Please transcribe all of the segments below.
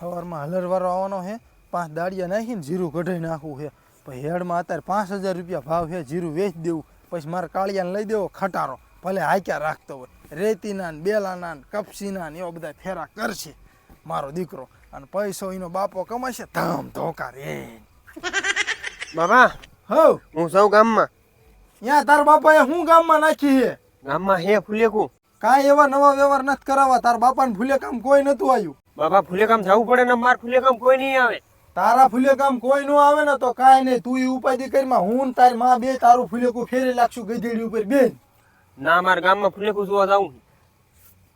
સવારમાં હલરવાળો આવવાનો છે પાંચ દાડિયા નાખીને જીરું કઢાઈ નાખવું છે પછી હેડમાં અત્યારે પાંચ હજાર રૂપિયા ભાવ છે જીરું વેચી દેવું. પછી મારે કાળિયાને લઈ દેવો ખટારો. ભલે હાક્યા રાખતો હોય. રેતીના ને બેલાના ને કપસીના ને એવા બધા ફેરા કરશે મારો દીકરો. અને પૈસો એનો બાપો કમાશે ધામ ધોકા રે. બાબા હવ હું સૌ ગામમાં? ત્યાં તાર બાપાએ હું ગામમાં નાખી છે ગામમાં હે ફુલેકું? કાંઈ એવા નવા વ્યવહાર નથી કરાવવા. તાર બાપાને ફૂલે કામ કોઈ નતું આવ્યું. બાબા ફુલેકામ જવું પડે ને માર ફુલેકામ કોઈ નહીં આવે. તારા ફૂલે કામ કોઈ નો આવે ને તો કાંઈ નહીં. તું ઈ ઉપાધિ કરીમાં હું ને તારી માં બે તારું ફૂલેકું ફેરી લાગશું ગધેડી ઉપર બેન ના મારા ગામમાં ફુલેકું જોવા જાઉં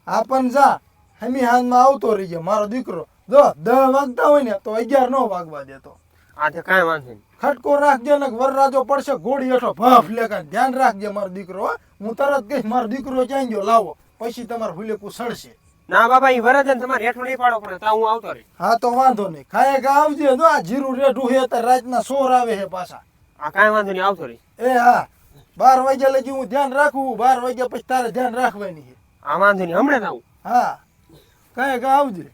આપણ જા હમી હાથમાં આવતો રહી ગયો મારો દીકરો. જો દહ વાગતા હોય ને તો અગિયાર નો વાગવા દેતો. આજે કાંઈ વાંધો નહીં. ખટકો રાખજે ને વરરાજો પડશે ઘોડી હેઠો. ભફ લેકા ધ્યાન રાખજે મારો દીકરો હું. તરત કહીશ મારો દીકરો ક્યાં ગયો? લાવો. પછી તમારું ફૂલેકું સડશે. ના બાબા એ વરદન તમારે હેઠું નહીં પાડો પડે તા હું આવતો રહી. હા તો વાંધો નહીં. ખાય કે આવજે જો આ જીરું રેઠું છે અત્યારે રાતના સોર આવે હે પાછા. આ કાંઈ વાંધો નહીં આવતો રહી. એ હા બાર વાગ્યા લગી હું ધ્યાન રાખું બાર વાગ્યા પછી તારે ધ્યાન રાખવાની છે. આ વાંધો નહીં હમણાં જ આવું. હા કાંઈ કે આવજે.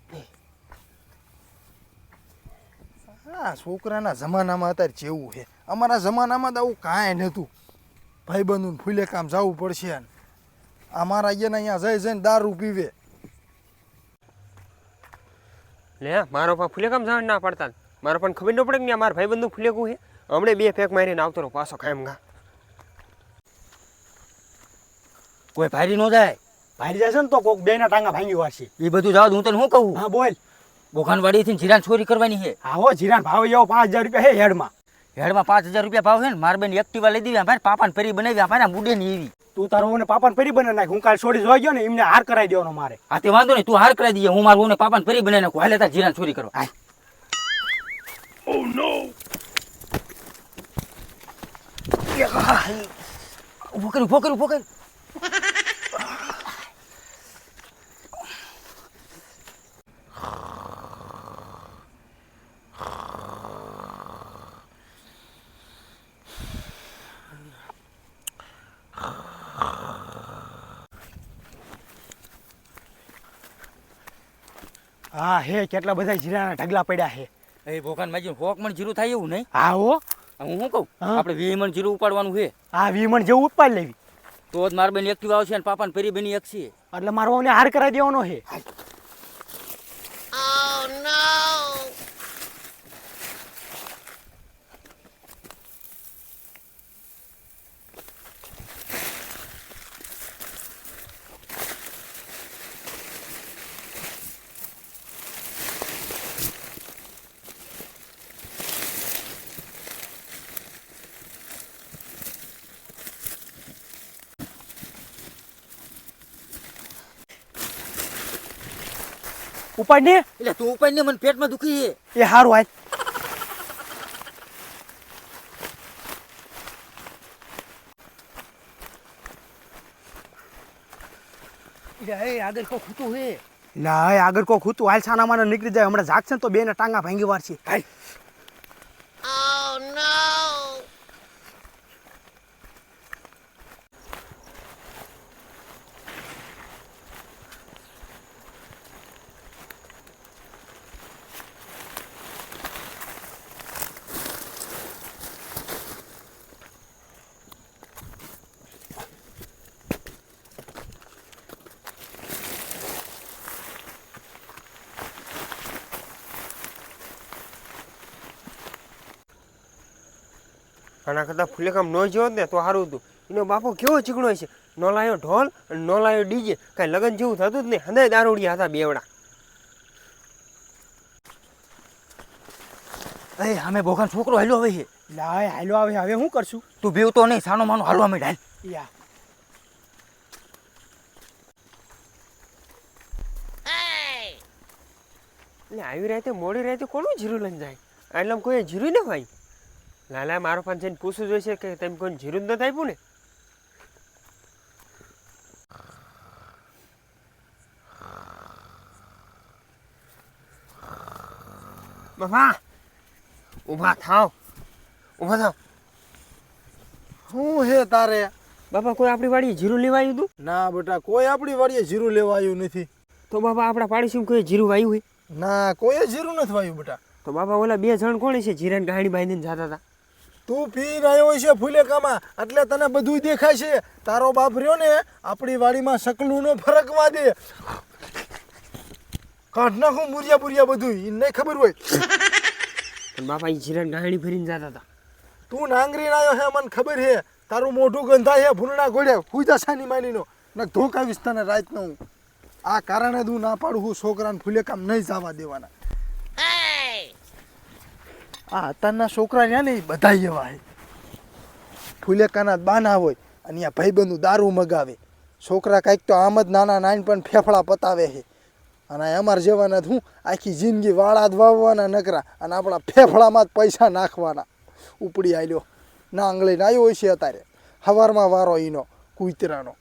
હા છોકરાના જમાનામાં અત્યારે જેવું છે. અમારા જમાનામાં તો આવું કાંઈ નહોતું. ભાઈબંધુને ફૂલે કામ જવું પડશે અમારા અહીંયા અહીંયા જઈ જઈને દારૂ પીવે. લે મારો પણ ફૂલે કામ જવા ના પડતા મારો પણ ખબર ન પડે કે મારા ભાઈબંધનું ફુલેકું છે હમણે બે ફેક મારીને આવતો રહો પાછો કાયમ ગા. કોઈ ભારી ન જાય. ભાઈ જશે ને તો કોક બે ના ટાંગા ભાંગી વાળશે. એ બધું જાવ હું તને શું કહું? હા બોલ. બોખાનવાડી થી જીરાન ચોરી કરવાની છે હા હો જીરાન ભાવ એવો પાંચ હજાર રૂપિયા હે હેડમાં. હેડમાં પાંચ હજાર રૂપિયા ભાવ છે ને માર બેન એક્ટિવા લઈ દેવી ભાઈ પાપાને ફરી બનાવી ભાઈ મૂડે ની એવી. તું તારો ઓને પાપાને ફરી બને નાખ. હું કાલ છોડી જોઈ ગયો ને એમને હાર કરાવી દેવાનો મારે. હા તે વાંધો નહીં તું હાર કરાવી દઈએ હું મારું પાપાને ફરી બનાવી નાખું. હાલે તાર જીરાન ચોરી કરો કર ઊભો કર. હા હે કેટલા બધા જીરાના ઢગલા પડ્યા છે એ ભોકાન માજી હોક મણ જીરું થાય એવું નહીં? હા હો. હું શું કહું? આપણે મણ જીરું ઉપાડવાનું છે. હા વીમણ જેવું ઉપાડ લેવી. તો જ મારા બેન એક્ટિવા આવશે અને પાપાને પેરી બેની એક છે. એટલે મારો ને હાર કરાવી દેવાનો હે. ઉપાડ ને. એટલે તું ઉપાડ ને મને પેટમાં દુખી છે. એ હારું હાલ આગળ કો ખૂતું હે? ના આગળ કો ખૂતું હાલ છાના માના નીકળી જાય. હમણાં જાગશે ને તો બે ના ટાંગા ભાંગી છે હાલ આના કરતાં ફુલેકામ ન જોયો ને તો સારું હતું. એનો બાપો કેવો ચીકણો છે. ન લાયો ઢોલ અને ન લાયો ડીજે. કાંઈ લગન જેવું થતું જ નહીં. હદાય દારૂડિયા હતા બેવડા. અરે અમે ભોગાન છોકરો હાલ્યો આવે છે. લાય હાલો આવે હવે શું કરશું? તું બીવ તો નહીં સાનો માનો હાલવા માંડ હાલ. યા. એટલે આવી રાતે મોડી રાતે કોનું જીરું લઈને જાય? એટલે કોઈ જીરું ને ભાઈ લાલા મારો પાસે જઈને પૂછવું જોઈશે કે તેમ કોઈ જીરું નથી આપ્યું ને? બાપા ઊભા થાવ. ઊભા થાવ. શું હે તારે? બાપા કોઈ આપણી વાડીએ જીરું લેવા આવ્યું હતું? ના બેટા કોઈ આપણી વાડીએ જીરું લેવા આવ્યું નથી. તો બાપા આપણા પાડીશું કોઈ જીરું વાયું હોય? ના કોઈ જીરું નથી વાયું બેટા. તો બાપા ઓલા બે જણ કોણ છે જીરાન ગાડી બાંધીને જતા હતા. તું પી રહ્યો છે ફૂલેકામાં એટલે તને બધું દેખાય છે તારો બાપ રહ્યો ને આપણી વાડીમાં સકલું નો ફરકવા દે. કાઢ નાખું મુરિયા બુરિયા બધું એ નહીં ખબર હોય. બાપા એ જીરાન ગાડી ભરીને જતા હતા. તું નાંગરી આવ્યો હે મને ખબર હે. તારું મોઢું ગંધાય હે ભૂલણા ગોળ્યા હુઈ સાની માનીનો. ને ધોકાવીશ તને રાતનો. હું આ કારણે તું ના પાડું હું છોકરાને ફૂલેકામ નહીં જવા દેવાના. આ અત્યારના છોકરા રહ્યા ને એ બધા એવા હે. ફૂલેકાના બાના હોય અને અહીંયા ભાઈબંધુ દારૂ મગાવે. છોકરા કાંઈક તો આમ જ નાના નાન પણ ફેફડા પતાવે છે અને અમાર જેવાના હું આખી જિંદગી વાળા જ વાવવાના નકરા અને આપણા ફેફડામાં જ પૈસા નાખવાના. ઉપડી આવ્યો ના આંગળીને આવ્યો હોય છે અત્યારે. સવારમાં વારો ઈનો, કુતરાનો.